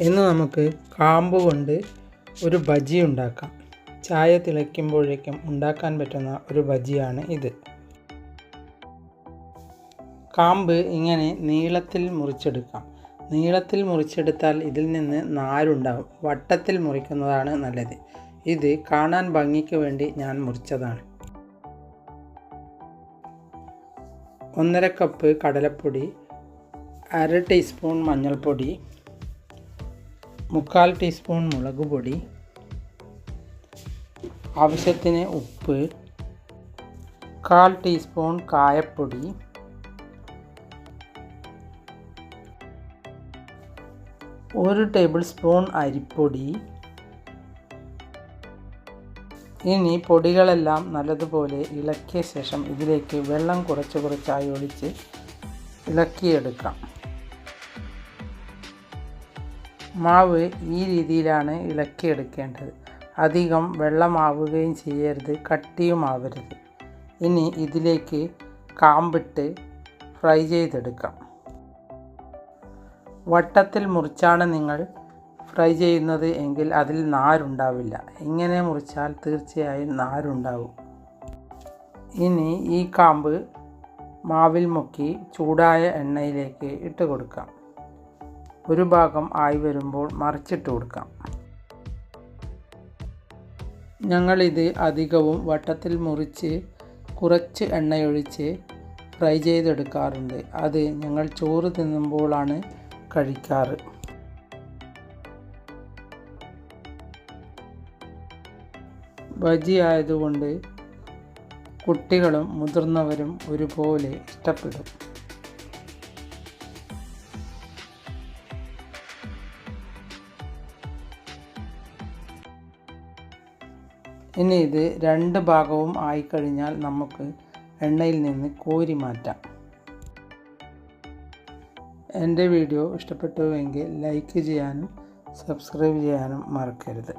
ഇന്ന് നമുക്ക് കാമ്പ് കൊണ്ട് ഒരു ബജി ഉണ്ടാക്കാം. ചായ തിളയ്ക്കുമ്പോഴേക്കും ഉണ്ടാക്കാൻ പറ്റുന്ന ഒരു ബജിയാണ് ഇത്. കാമ്പ് ഇങ്ങനെ നീളത്തിൽ മുറിച്ചെടുക്കാം. നീളത്തിൽ മുറിച്ചെടുത്താൽ ഇതിൽ നിന്ന് നാരുണ്ടാവും. വട്ടത്തിൽ മുറിക്കുന്നതാണ് നല്ലത്. ഇത് കാണാൻ ഭംഗിക്ക് വേണ്ടി ഞാൻ മുറിച്ചതാണ്. ഒന്നര കപ്പ് കടലപ്പൊടി അര ടീസ്പൂൺ മഞ്ഞൾപ്പൊടി മുക്കാൽ ടീസ്പൂൺ മുളക് പൊടി ആവശ്യത്തിന് ഉപ്പ് കാൽ ടീസ്പൂൺ കായപ്പൊടി ഒരു ടേബിൾ സ്പൂൺ അരിപ്പൊടി. ഇനി പൊടികളെല്ലാം നല്ലതുപോലെ ഇളക്കിയ ശേഷം ഇതിലേക്ക് വെള്ളം കുറച്ച് കുറച്ചായി ഒഴിച്ച് ഇളക്കിയെടുക്കാം. മാവ് ഈ രീതിയിലാണ് ഇളക്കിയെടുക്കേണ്ടത്. അധികം വെള്ളമാവുകയും ചെയ്യരുത് കട്ടിയുമാവരുത് ഇനി ഇതിലേക്ക് കാമ്പിട്ട് ഫ്രൈ ചെയ്തെടുക്കാം. വട്ടത്തിൽ മുറിച്ചാണ് നിങ്ങൾ ഫ്രൈ ചെയ്യുന്നത് എങ്കിൽ അതിൽ നാരുണ്ടാവില്ല. ഇങ്ങനെ മുറിച്ചാൽ തീർച്ചയായും നാരുണ്ടാവും. ഇനി ഈ കാമ്പ് മാവിൽ മുക്കി ചൂടായ എണ്ണയിലേക്ക് ഇട്ട് കൊടുക്കാം. ഒരു ഭാഗം ആയി വരുമ്പോൾ മറിച്ചിട്ട് കൊടുക്കാം. ഞങ്ങളിത് അധികവും വട്ടത്തിൽ മുറിച്ച് കുറച്ച് എണ്ണയൊഴിച്ച് ഫ്രൈ ചെയ്തെടുക്കാറുണ്ട്. അത് ഞങ്ങൾ ചോറ് തിന്നുമ്പോഴാണ് കഴിക്കാറ്. ബജി ആയതുകൊണ്ട് കുട്ടികളും മുതിർന്നവരും ഒരുപോലെ ഇഷ്ടപ്പെടും. ഇനി ഇത് രണ്ട് ഭാഗവും ആയിക്കഴിഞ്ഞാൽ നമുക്ക് എണ്ണയിൽ നിന്ന് കോരി മാറ്റാം. എന്റെ വീഡിയോ ഇഷ്ടപ്പെട്ടുവെങ്കിൽ ലൈക്ക് ചെയ്യാനും സബ്സ്ക്രൈബ് ചെയ്യാനും മറക്കരുത്.